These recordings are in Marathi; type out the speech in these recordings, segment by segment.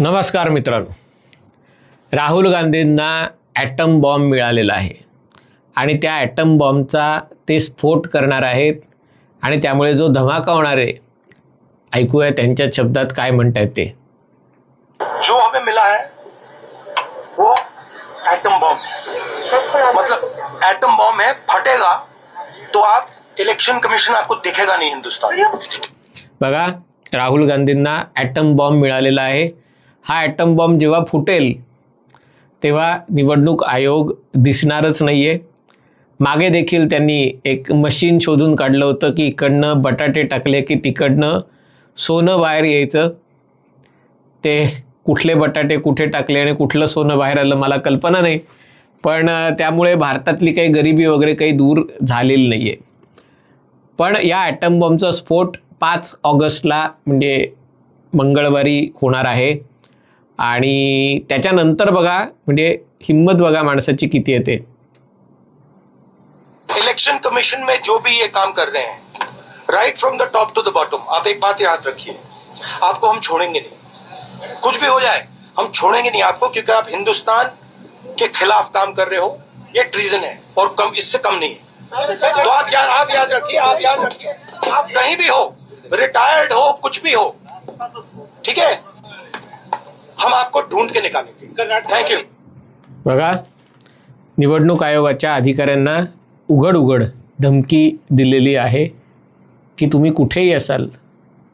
नमस्कार मित्रांनो. राहुल गांधींना ॲटम बॉम्ब मिळालेला आहे. आणि त्या ॲटम बॉम्बचा ते स्फोट करणार आहेत. आणि त्यामुळे जो धमाका होणार आहे ऐकूया त्यांच्या शब्दात काय म्हणतायत ते. जो हमें मिला है वो एटम बॉम्ब मतलब एटम बॉम्ब है फटेगा तो आप इलेक्शन कमीशन आपको दिखेगा नहीं हिंदुस्तान। बघा राहुल गांधींना ॲटम बॉम्ब मिळालेला आहे. हा ॲटम बॉम्ब जेव्हा फुटेल तेव्हा निवडणूक आयोग दिसणारच नाही आहे मागे देखील त्यांनी एक मशीन शोधून काढलं होतं की इकडनं बटाटे टाकले की तिकडनं सोनं बाहेर यायचं. ते कुठले बटाटे कुठे टाकले आणि कुठलं सोनं बाहेर आलं मला कल्पना नाही. पण त्यामुळे भारतातली काही गरिबी वगैरे काही दूर झालेली नाही आहे पण या ॲटम बॉम्बचा स्फोट पाच ऑगस्टला म्हणजे मंगळवारी होणार आहे. आणि त्याच्यानंतर बघा म्हणजे हिंमत बघा माणसाची किती येते इलेक्शन कमीशन में जो भी ये काम कर रहे हैं right from the top to the bottom आप एक बात याद रखिए आपको हम छोड़ेंगे नहीं। कुछ भी हो जाए हम छोड़ेंगे नहीं आपको क्योंकि आप हिंदुस्तान के खिलाफ काम कर रहे हो ये ट्रीजन है और कम इससे कम नहीं है। तो आप याद आप याद रखिए आप याद रखिए आप कहीं भी हो रिटायर्ड हो कुछ भी हो ठीक है? हम आपको ढूंढ के निकालेंगे। थैंक यू बघा निवडणूक आयोगाच्या अधिकाऱ्यांना उघड उघड धमकी दिलेली आहे की तुम्ही कुठेही असाल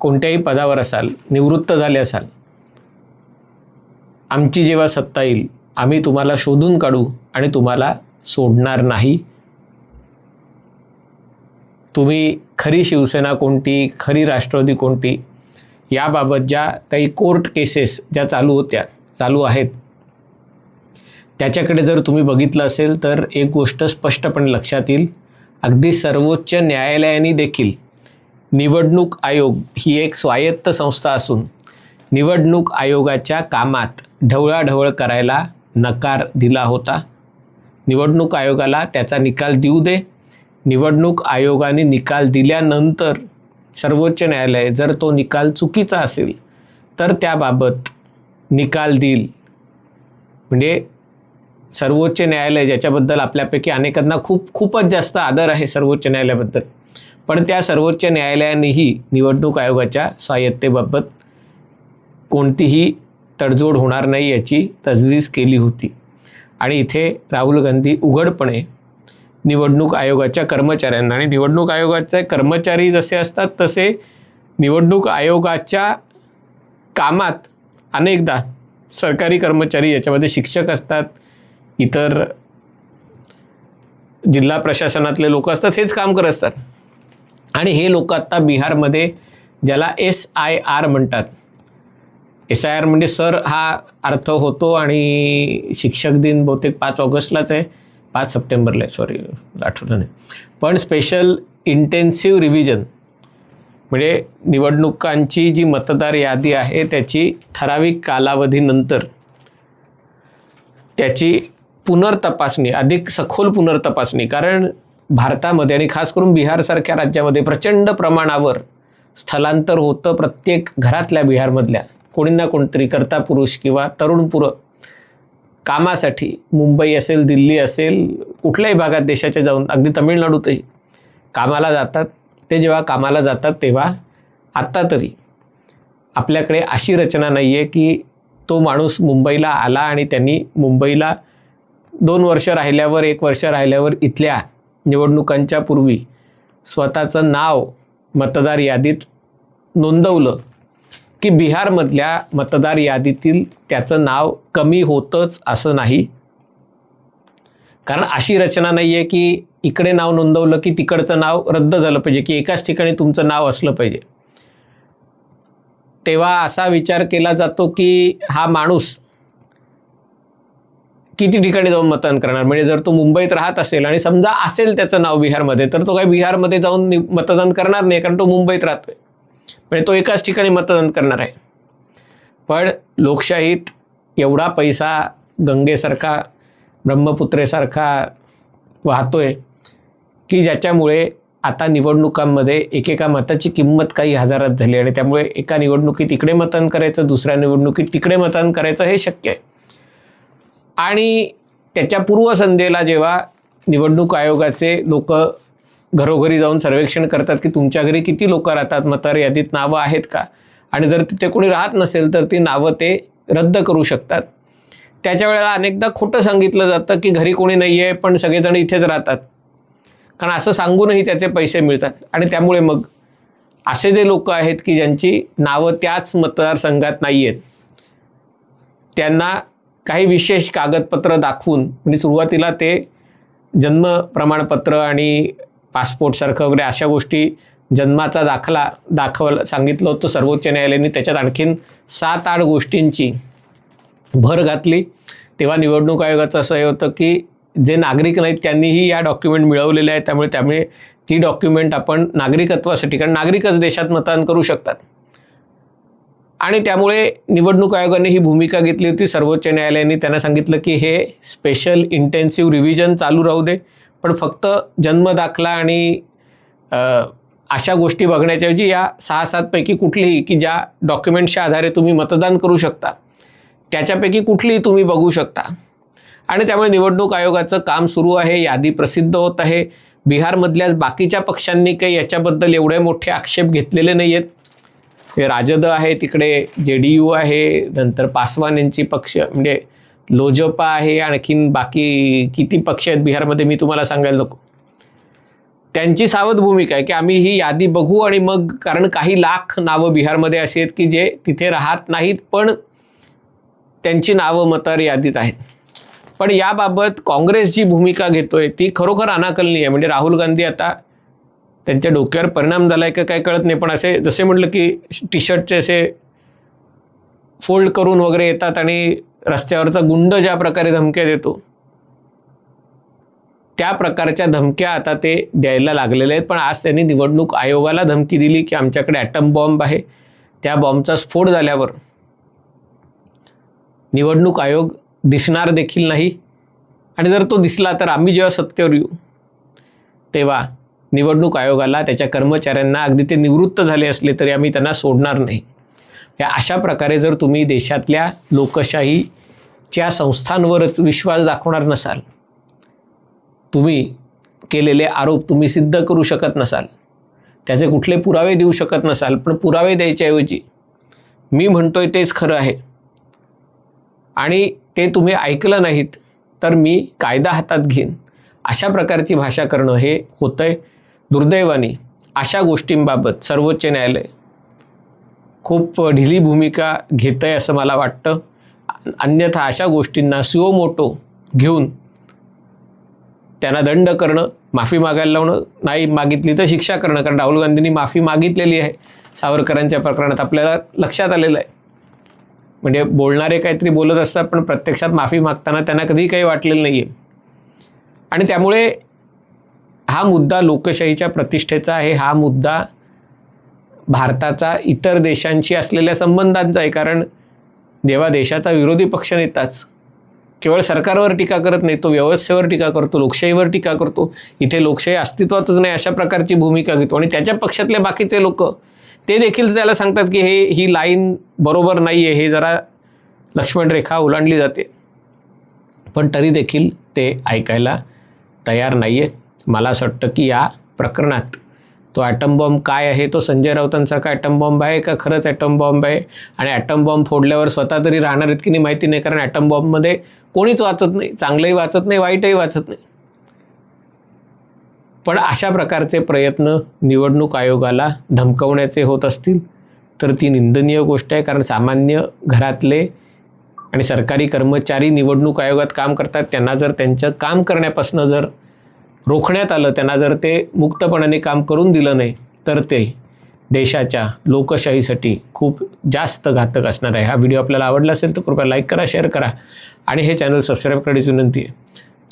कोणत्याही पदावर असाल निवृत्त झाले असाल आमची जेव्हा सत्ता येईल आम्ही तुम्हाला शोधून काढू आणि तुम्हाला सोडणार नाही. तुम्ही खरी शिवसेना कोणती खरी राष्ट्रवादी कोणती याबाबत ज्या काही कोर्ट केसेस ज्या चालू होत्या चालू आहेत त्याच्याकडे जर तुम्ही बघितलं असेल तर एक गोष्ट स्पष्टपणे लक्षात येईल. अगदी सर्वोच्च न्यायालयाने देखील निवडणूक आयोग ही एक स्वायत्त संस्था असून निवडणूक आयोगाच्या कामात ढवळाढवळ करायला नकार दिला होता. निवडणूक आयोगाला त्याचा निकाल देऊ दे. निवडणूक आयोगाने निकाल दिल्यानंतर सर्वोच्च न्यायालय जर तो निकाल चुकीचा असेल तर त्याबाबत निकाल देईल. म्हणजे सर्वोच्च न्यायालय ज्याच्याबद्दल आपल्यापैकी अनेकांना खूप खूपच जास्त आदर आहे सर्वोच्च न्यायालयाबद्दल. पण त्या सर्वोच्च न्यायालयानेही निवडणूक आयोगाच्या स्वायत्तेबाबत कोणतीही तडजोड होणार नाही याची तजवीज केली होती. आणि इथे राहुल गांधी उघडपणे निवडणूक आयोगाच्या कर्मचाऱ्यांना आणि निवडणूक आयोगाचे कर्मचारी जसे असतात तसे निवडणूक आयोगाच्या कामात अनेकदा सरकारी कर्मचारी याच्यामध्ये शिक्षक असतात इतर जिल्हा प्रशासनातले लोक असतात हेच काम करत असतात. आणि हे लोक आत्ता बिहारमध्ये ज्याला एस आय आर म्हणतात एस आय आर म्हणजे सर हा अर्थ होतो आणि शिक्षक दिन बहुतेक पाच ऑगस्टलाच आहे. पाच सप्टेंबरला आहे. सॉरी आठवलं नाही. पण स्पेशल इंटेन्सिव्ह रिव्हिजन म्हणजे निवडणुकांची जी मतदार यादी आहे त्याची ठराविक कालावधीनंतर त्याची पुनर्तपासणी अधिक सखोल पुनर्तपासणी कारण भारतामध्ये आणि खास करून बिहारसारख्या राज्यामध्ये प्रचंड प्रमाणावर स्थलांतर होतं प्रत्येक घरातल्या बिहारमधल्या. कोणी ना कोणतरी कर्ता पुरुष किंवा तरुण पुर कामासाठी मुंबई असेल दिल्ली असेल कुठल्याही भागात देशाच्या जाऊन अगदी तमिळनाडूतही कामाला जातात. ते जेव्हा कामाला जातात तेव्हा आत्ता तरी आपल्याकडे अशी रचना नाही आहे की तो माणूस मुंबईला आला आणि त्यांनी मुंबईला दोन वर्ष राहिल्यावर एक वर्ष राहिल्यावर इथल्या निवडणुकांच्या पूर्वी स्वतःचं नाव मतदार यादीत नोंदवलं. की बिहारमधल्या मतदार यादीतील त्याचं नाव कमी होतंच असं नाही. कारण अशी रचना नाही आहे की इकडे नाव नोंदवलं की तिकडचं नाव रद्द झालं पाहिजे की एकाच ठिकाणी तुमचं नाव असलं पाहिजे. तेव्हा असा विचार केला जातो की हा माणूस किती ठिकाणी जाऊन मतदान करणार? म्हणजे जर तो मुंबईत राहत असेल आणि समजा असेल त्याचं नाव बिहारमध्ये तर तो काही बिहारमध्ये जाऊन मतदान करणार नाही कारण तो मुंबईत राहतोय. म्हणजे तो एकाच ठिकाणी मतदान करणार आहे. पण लोकशाहीत एवढा पैसा गंगेसारखा ब्रह्मपुत्रेसारखा वाहतो आहे की ज्याच्यामुळे आता निवडणुकांमध्ये एकेका मताची किंमत काही हजारात झाली आणि त्यामुळे एका निवडणुकीत इकडे मतदान करायचं दुसऱ्या निवडणुकीत तिकडे मतदान करायचं हे शक्य आहे. आणि त्याच्या पूर्वसंध्येला जेव्हा निवडणूक आयोगाचे लोक घरोघरी जाऊन सर्वेक्षण करतात की तुमच्या घरी किती लोक राहतात? मतदार यादीत नावं आहेत का? आणि जर तिथे कोणी राहत नसेल तर ती नावं ते रद्द करू शकतात. त्याच्या वेळेला अनेकदा खोटं सांगितलं जातं की घरी कोणी नाही आहे पण सगळेजण इथेच राहतात. कारण असं सांगूनही त्याचे पैसे मिळतात. आणि त्यामुळे मग असे जे लोक आहेत की ज्यांची नावं त्याच मतदारसंघात नाही आहेत त्यांना काही विशेष कागदपत्र दाखवून म्हणजे सुरुवातीला ते जन्म प्रमाणपत्र आणि पासपोर्टसारखं वगैरे अशा गोष्टी जन्माचा दाखला दाखवलं सांगितलं होतं सर्वोच्च न्यायालयाने. त्याच्यात आणखीन सात आठ गोष्टींची भर घातली. तेव्हा निवडणूक आयोगाचं असं हे होतं की जे नागरिक नाहीत त्यांनीही या डॉक्युमेंट मिळवलेले आहेत. त्यामुळे त्यामुळे ती डॉक्युमेंट आपण नागरिकत्वासाठी कारण नागरिकच देशात मतदान करू शकतात. आणि त्यामुळे निवडणूक आयोगाने ही भूमिका घेतली होती. सर्वोच्च न्यायालयाने त्यांना सांगितलं की हे स्पेशल इंटेन्सिव्ह रिव्हिजन चालू राहू दे. पण फक्त जन्म दाखला आणि अशा गोष्टी बघण्याच्याऐवजी या सहा सातपैकी कुठलीही की ज्या डॉक्युमेंट्सच्या आधारे तुम्ही मतदान करू शकता त्याच्यापैकी कुठलीही तुम्ही बघू शकता. आणि त्यामुळे निवडणूक आयोगाचं काम सुरू आहे यादी प्रसिद्ध होत आहे. बिहारमधल्या बाकीच्या पक्षांनी काही याच्याबद्दल एवढे मोठे आक्षेप घेतलेले नाही आहेत हे राजद आहे तिकडे जे डी यू आहे नंतर पासवान यांची पक्ष म्हणजे लोजपा आहे आणखीन बाकी किती पक्ष आहेत बिहारमध्ये मी तुम्हाला सांगायला नको. त्यांची सावध भूमिका आहे की आम्ही ही यादी बघू आणि मग कारण काही लाख नावं बिहारमध्ये अशी आहेत की जे तिथे राहत नाहीत पण त्यांची नावं मतदार यादीत आहेत. पण याबाबत काँग्रेस जी भूमिका घेतोय ती खरोखर अनाकलनीय आहे. म्हणजे राहुल गांधी आता त्यांच्या डोक्यावर परिणाम झाला आहे का काय कळत नाही पण असे जसे म्हटलं की टी शर्टचे असे फोल्ड करून वगैरे येतात आणि रस्त्यावरचा गुंड ज्या प्रकारे धमक्या देतो त्या प्रकारच्या धमक्या आता ते द्यायला लागलेले आहेत. पण आज त्यांनी निवडणूक आयोगाला धमकी दिली की आमच्याकडे ॲटम बॉम्ब आहे. त्या बॉम्बचा स्फोट झाल्यावर निवडणूक आयोग दिसणार देखील नाही. आणि जर तो दिसला तर आम्ही जेव्हा सत्तेवर येऊ तेव्हा निवडणूक आयोगाला त्याच्या कर्मचाऱ्यांना अगदी ते निवृत्त झाले असले तरी आम्ही त्यांना सोडणार नाही. या अशा प्रकारे जर तुम्ही देशातल्या लोकशाहीच्या संस्थांवरच विश्वास दाखवणार नसाल तुम्ही केलेले आरोप तुम्ही सिद्ध करू शकत नसाल त्याचे कुठले पुरावे देऊ शकत नसाल पण पुरावे द्यायच्याऐवजी मी म्हणतोय तेच खरं आहे. आणि ते तुम्ही ऐकलं नाहीत तर मी कायदा हातात घेईन. अशा प्रकारची भाषा करणं हे होतंय दुर्दैवाने. अशा गोष्टींबाबत सर्वोच्च न्यायालय खूप ढिली भूमिका घेत आहे असं मला वाटतं. अन्यथा अशा गोष्टींना सिओ मोटो घेऊन त्यांना दंड करणं माफी मागायला लावणं नाही मागितली तर शिक्षा करणं. कारण राहुल गांधींनी माफी मागितलेली आहे. सावरकरांच्या प्रकरणात आपल्याला लक्षात आलेलं आहे. म्हणजे बोलणारे काहीतरी बोलत असतात पण प्रत्यक्षात माफी मागताना त्यांना कधीही काही वाटलेलं नाही आहे आणि त्यामुळे हा मुद्दा लोकशाहीच्या प्रतिष्ठेचा आहे. हा मुद्दा भारताचा इतर देशांशी असलेल्या संबंधांचा आहे. कारण जेव्हा देशाचा विरोधी पक्षनेताच केवळ सरकारवर टीका करत नाही तो व्यवस्थेवर टीका करतो लोकशाहीवर टीका करतो. इथे लोकशाही अस्तित्वातच नाही अशा प्रकारची भूमिका घेतो. आणि त्याच्या पक्षातले बाकीचे लोक ते देखील त्याला सांगतात की हे ही लाईन बरोबर नाही आहे हे जरा लक्ष्मण रेखा ओलांडली जाते. पण तरी देखील ते ऐकायला तयार नाही आहेत मला असं वाटतं की या प्रकरणात तो ॲटम बॉम्ब काय आहे? तो संजय राऊतांसारखा ॲटम बॉम्ब आहे का खरंच ॲटम बॉम्ब आहे? आणि ॲटम बॉम्ब फोडल्यावर स्वतः तरी राहणार आहेत की नाही माहिती नाही कारण ॲटम बॉम्बमध्ये कोणीच वाचत नाही चांगलंही वाचत नाही वाईटही वाचत नाही. पण अशा प्रकारचे प्रयत्न निवडणूक आयोगाला धमकवण्याचे होत असतील तर ती निंदनीय गोष्ट आहे कारण सामान्य घरातले आणि सरकारी कर्मचारी निवडणूक आयोगात काम करतात त्यांना जर त्यांचं काम करण्यापासून जर रोखण्यात आलं त्यांना जर ते मुक्तपणाने काम करून दिलं नाही तर ते देशाच्या लोकशाहीसाठी खूप जास्त घातक असणार आहे. हा व्हिडिओ आपल्याला आवडला असेल तर कृपया लाईक करा शेअर करा आणि हे चॅनल सबस्क्राईब करायची विनंती आहे.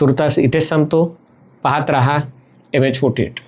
तुर्तास इथेच सांगतो पाहत रहा एम एच फोर्टी एट